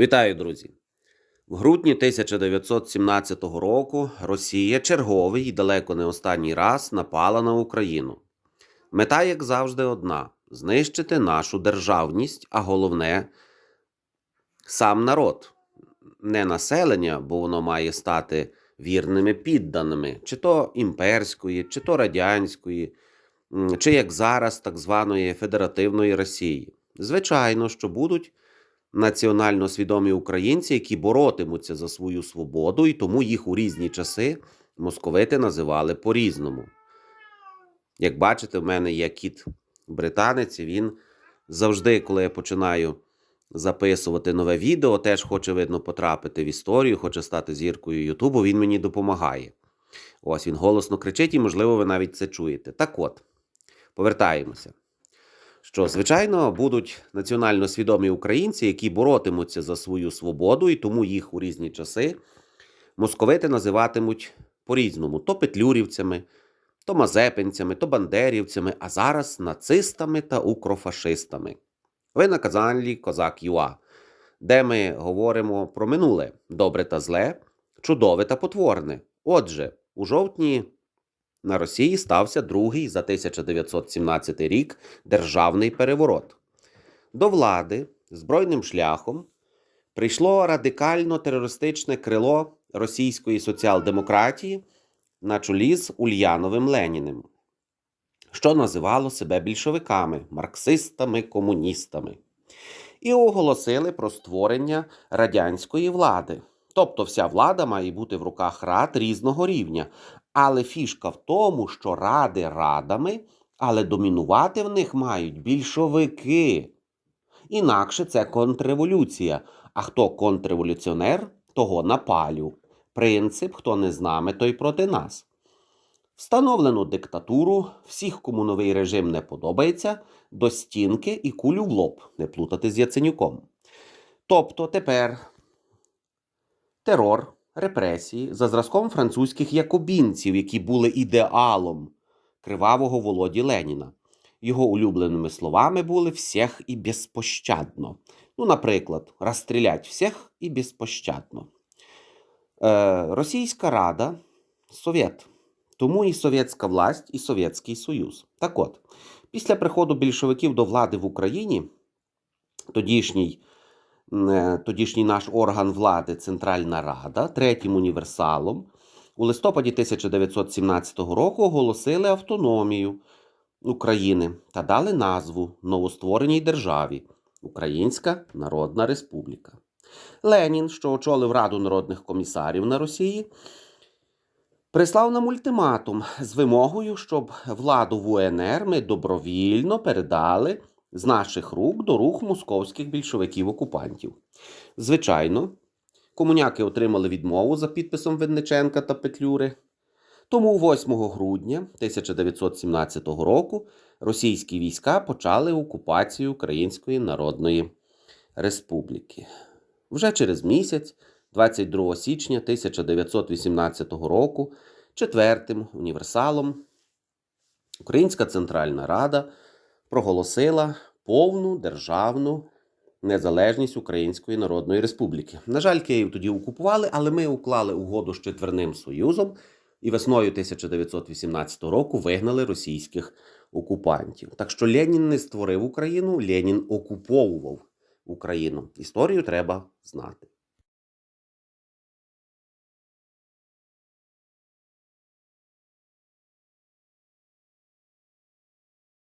Вітаю, друзі! В грудні 1917 року Росія черговий і далеко не останній раз напала на Україну. Мета, як завжди, одна знищити нашу державність, а головне сам народ, не населення, бо воно має стати вірними підданими, чи то імперської, чи то радянської, чи як зараз так званої Федеративної Росії. Звичайно, що будуть національно свідомі українці, які боротимуться за свою свободу, і тому їх у різні часи московити називали по-різному. Як бачите, в мене є кіт британець, він завжди, коли я починаю записувати нове відео, теж хоче, видно, потрапити в історію, хоче стати зіркою Ютубу, він мені допомагає. Ось він голосно кричить, і, можливо, ви навіть це чуєте. Так от, повертаємося що, звичайно, будуть національно свідомі українці, які боротимуться за свою свободу, і тому їх у різні часи московити називатимуть по-різному: то петлюрівцями, то мазепинцями, то бандерівцями, а зараз нацистами та укрофашистами. Ви на каналі Козак ЮА, де ми говоримо про минуле добре та зле, чудове та потворне. Отже, у жовтні на Росії стався другий за 1917 рік державний переворот. До влади збройним шляхом прийшло радикально терористичне крило російської соціал-демократії на чолі з Ульяновим Леніним, що називало себе більшовиками, марксистами, комуністами, і оголосили про створення радянської влади. Тобто вся влада має бути в руках рад різного рівня, але фішка в тому, що ради радами, але домінувати в них мають більшовики. Інакше це контрреволюція. А хто контрреволюціонер, того напалю. Принцип, хто не з нами, той проти нас. Встановлену диктатуру, всіх, кому новий режим не подобається, до стінки і кулю в лоб, не плутати з Яценюком. Тобто тепер терор, репресії за зразком французьких якобінців, які були ідеалом кривавого Володі Леніна. Його улюбленими словами були всіх і безпощадно. Ну, наприклад, розстрілять всіх і безпощадно. Е, Російська Рада Совєт. Тому і совєтська власть, і Совєтський Союз. Так от, після приходу більшовиків до влади в Україні, тодішній тодішній наш орган влади Центральна Рада, третім універсалом, у листопаді 1917 року оголосили автономію України та дали назву новоствореній державі Українська Народна Республіка. Ленін, що очолив Раду народних комісарів на Росії, прислав нам ультиматум з вимогою, щоб владу в УНР ми добровільно передали з наших рук до рук московських більшовиків-окупантів. Звичайно, комуняки отримали відмову за підписом Винниченка та Петлюри. Тому 8 грудня 1917 року російські війська почали окупацію Української Народної Республіки. Вже через місяць, 22 січня 1918 року, четвертим універсалом Українська Центральна Рада проголосила повну державну незалежність Української Народної Республіки. На жаль, Київ тоді окупували, але ми уклали угоду з Четверним Союзом і весною 1918 року вигнали російських окупантів. Так що Ленін не створив Україну, Ленін окуповував Україну. Історію треба знати.